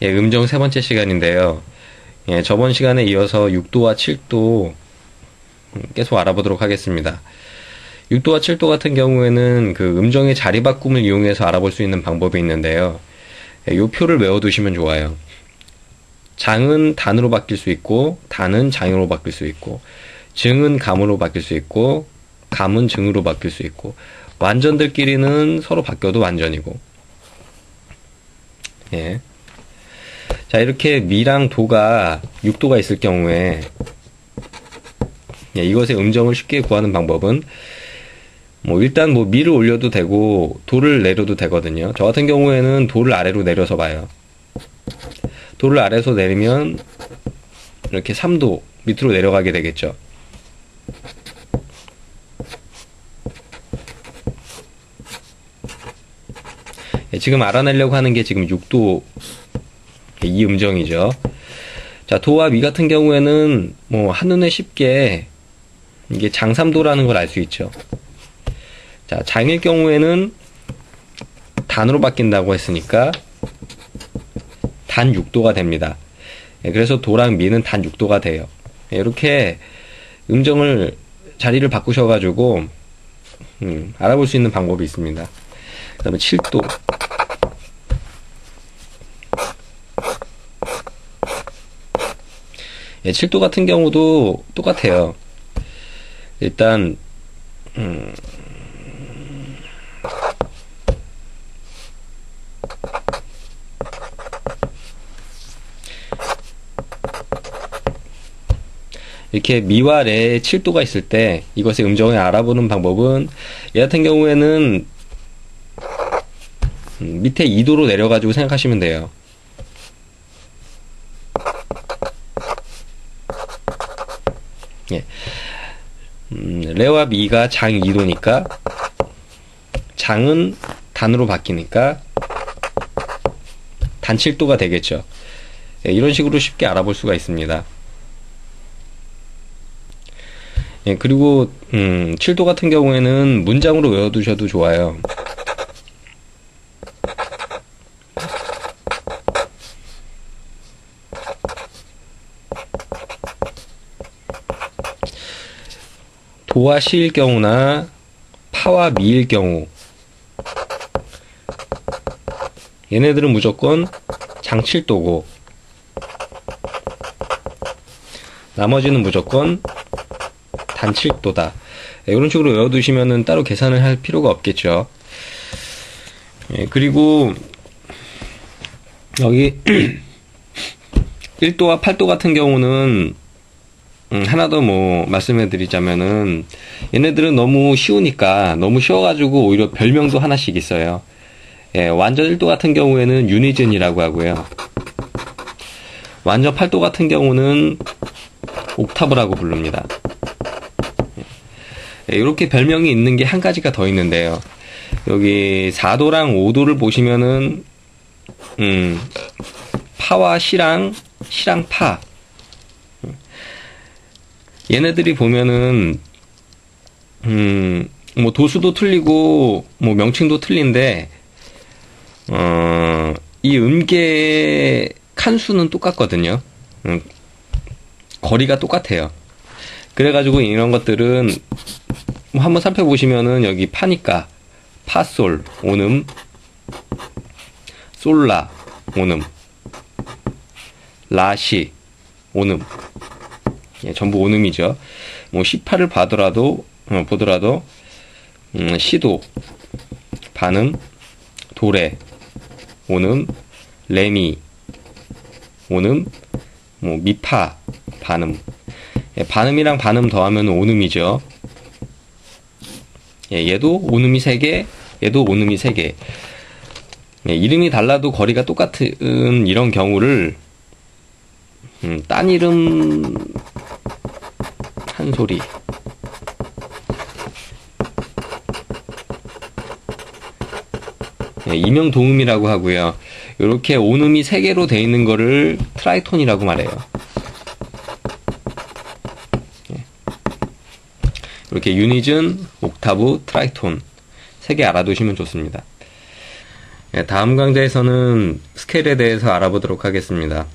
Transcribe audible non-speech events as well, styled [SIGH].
예, 음정 세 번째 시간인데요. 예, 저번 시간에 이어서 6도와 7도 음, 계속 알아보도록 하겠습니다. 6도와 7도 같은 경우에는 그 음정의 자리 바꿈을 이용해서 알아볼 수 있는 방법이 있는데요. 예, 요 표를 외워두시면 좋아요. 장은 단으로 바뀔 수 있고, 단은 장으로 바뀔 수 있고, 증은 감으로 바뀔 수 있고, 감은 증으로 바뀔 수 있고, 완전들끼리는 서로 바뀌어도 완전이고, 예. 자, 이렇게 미랑 도가 6도가 있을 경우에, 예, 이것의 음정을 쉽게 구하는 방법은, 뭐, 일단 뭐, 미를 올려도 되고, 도를 내려도 되거든요. 저 같은 경우에는 도를 아래로 내려서 봐요. 도를 아래서 내리면, 이렇게 3도 밑으로 내려가게 되겠죠. 예, 지금 알아내려고 하는 게 지금 6도 이 음정이죠. 자, 도와 미 같은 경우에는 뭐 한눈에 쉽게 이게 장삼도라는 걸 알 수 있죠. 자, 장일 경우에는 단으로 바뀐다고 했으니까 단 6도가 됩니다. 예, 그래서 도랑 미는 단 6도가 돼요. 예, 이렇게 음정을 자리를 바꾸셔가지고 음, 알아볼 수 있는 방법이 있습니다. 그 다음에 7도 예, 7도 같은 경우도 똑같아요. 일단 음, 이렇게 미와 레의 7도가 있을 때 이것의 음정을 알아보는 방법은 얘 같은 경우에는 음, 밑에 2도로 내려가지고 생각하시면 돼요. 예. 음, 레와 미가 장 2도니까 장은 단으로 바뀌니까 단 7도가 되겠죠. 예, 이런 식으로 쉽게 알아볼 수가 있습니다. 예, 그리고 음, 7도 같은 경우에는 문장으로 외워두셔도 좋아요. 도와 시일 경우나 파와 미일 경우. 얘네들은 무조건 장칠도고. 나머지는 무조건 단칠도다. 이런 식으로 외워두시면은 따로 계산을 할 필요가 없겠죠. 예, 그리고 여기 [CLEARS THROAT] 1도와 8도 같은 경우는 음, 하나 더 뭐 말씀해 드리자면은 얘네들은 너무 쉬우니까 너무 쉬워가지고 오히려 별명도 하나씩 있어요. 예, 완전 1도 같은 경우에는 유니즌이라고 하고요. 완전 8도 같은 경우는 옥타브라고 부릅니다. 예, 이렇게 별명이 있는 게 한 가지가 더 있는데요. 여기 4도랑 5도를 보시면은 음, 파와 시랑 시랑 파 얘네들이 보면은 음, 뭐 도수도 틀리고 뭐 명칭도 틀린데 어, 이 음계 칸수는 똑같거든요. 음, 거리가 똑같아요. 그래가지고 이런 것들은 뭐 한번 살펴보시면은 여기 파니까 파솔 오음 솔라 오음 라시 오음 예, 전부 오음이죠. 뭐 18을 봐더라도 어, 보더라도 음, 시도 반음 도레 오음 레미 오음 뭐 미파 반음 예, 반음이랑 반음 더하면 오음이죠. 예, 얘도 오음이 3개, 얘도 오음이 3개. 예, 이름이 달라도 거리가 똑같은 이런 경우를 음, 딴 이름 한 소리. 예, 이명 동음이라고 하고요. 이렇게 온음이 3개로 되어 있는 거를 트라이톤이라고 말해요. 예. 이렇게 유니즌, 옥타브, 트라이톤 3개 알아두시면 좋습니다. 예, 다음 강좌에서는 스케일에 대해서 알아보도록 하겠습니다.